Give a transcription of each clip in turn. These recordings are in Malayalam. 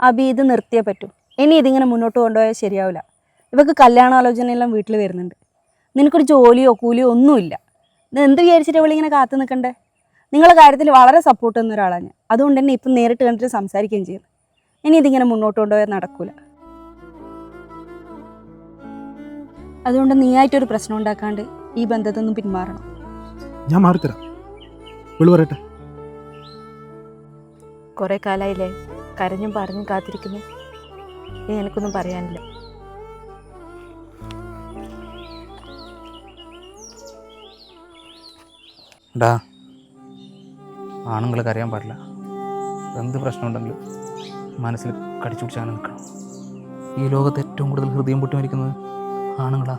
അബി ഇത് നിർത്തിയേ പറ്റൂ. ഇനി ഇതിങ്ങനെ മുന്നോട്ട് കൊണ്ടുപോയാൽ ശരിയാവില്ല. ഇവക്ക് കല്യാണാലോചനയെല്ലാം വീട്ടിൽ വരുന്നുണ്ട്. നിനക്കൊരു ജോലിയോ കൂലിയോ ഒന്നുമില്ല. ഇത് എന്ത് വിചാരിച്ചിട്ട് ഇവളിങ്ങനെ കാത്തു നിൽക്കണ്ടേ നിങ്ങളുടെ കാര്യത്തിൽ വളരെ സപ്പോർട്ട് തന്ന ഒരാളാണ് ഞാൻ. അതുകൊണ്ട് തന്നെ ഇപ്പം നേരിട്ട് കണ്ടിട്ട് സംസാരിക്കുകയും ചെയ്യുന്നു ഇനി ഇതിങ്ങനെ മുന്നോട്ട് കൊണ്ടുപോയാൽ നടക്കൂല. അതുകൊണ്ട് നീയായിട്ടൊരു പ്രശ്നം ഉണ്ടാക്കാണ്ട് ഈ ബന്ധത്തൊന്നും നിന്നും പിന്മാറണം. ഞാൻ മാറിത്തരാം. പറയട്ടെ. കുറേ കാലമായില്ലേ കരഞ്ഞും പറഞ്ഞും കാത്തിരിക്കുന്നു. ഇനി എനിക്കൊന്നും പറയാനില്ല. ഡാ ആണുങ്ങൾക്ക് അറിയാൻ പാടില്ല. എന്ത് പ്രശ്നമുണ്ടെങ്കിലും മനസ്സിൽ കടിച്ചു പിടിച്ചാണ് നിൽക്കണം. ഈ ലോകത്ത് ഏറ്റവും കൂടുതൽ ഹൃദയം പൊട്ടി മരിക്കുന്നത് ആണുങ്ങളാ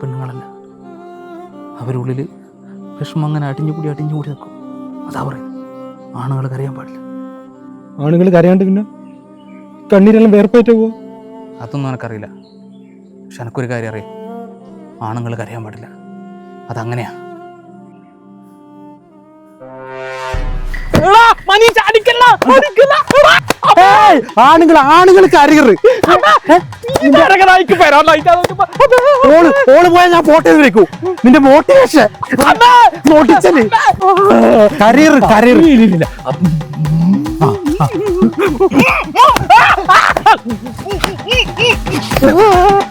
പെണ്ണുങ്ങളല്ല. അവരുള്ളിൽ വിഷമം അങ്ങനെ അടിഞ്ഞുകൂടി അടിഞ്ഞുകൂടി നിൽക്കും. അതാ പറയും ആണുങ്ങൾക്ക് അറിയാൻ പാടില്ല. ആണുങ്ങൾ കരയാണ്ട് പിന്നെ കണ്ണീരെല്ലാം വേർപ്പേറ്റ പോവോ. അതൊന്നും എനിക്കറിയില്ല പക്ഷെ എനക്കൊരു കാര്യം അറിയാം. ആണുങ്ങൾ കരയാൻ പാടില്ല. അതങ്ങനെയാ. ആണുങ്ങൾ ആണുങ്ങൾ കരയറ് ഓൾ ഓൾ പോയാൽ ഞാൻ ഫോട്ടോ വെക്കൂ. നിന്റെ മോട്ടിവേഷൻ കരയറ് കരയറ് Ah!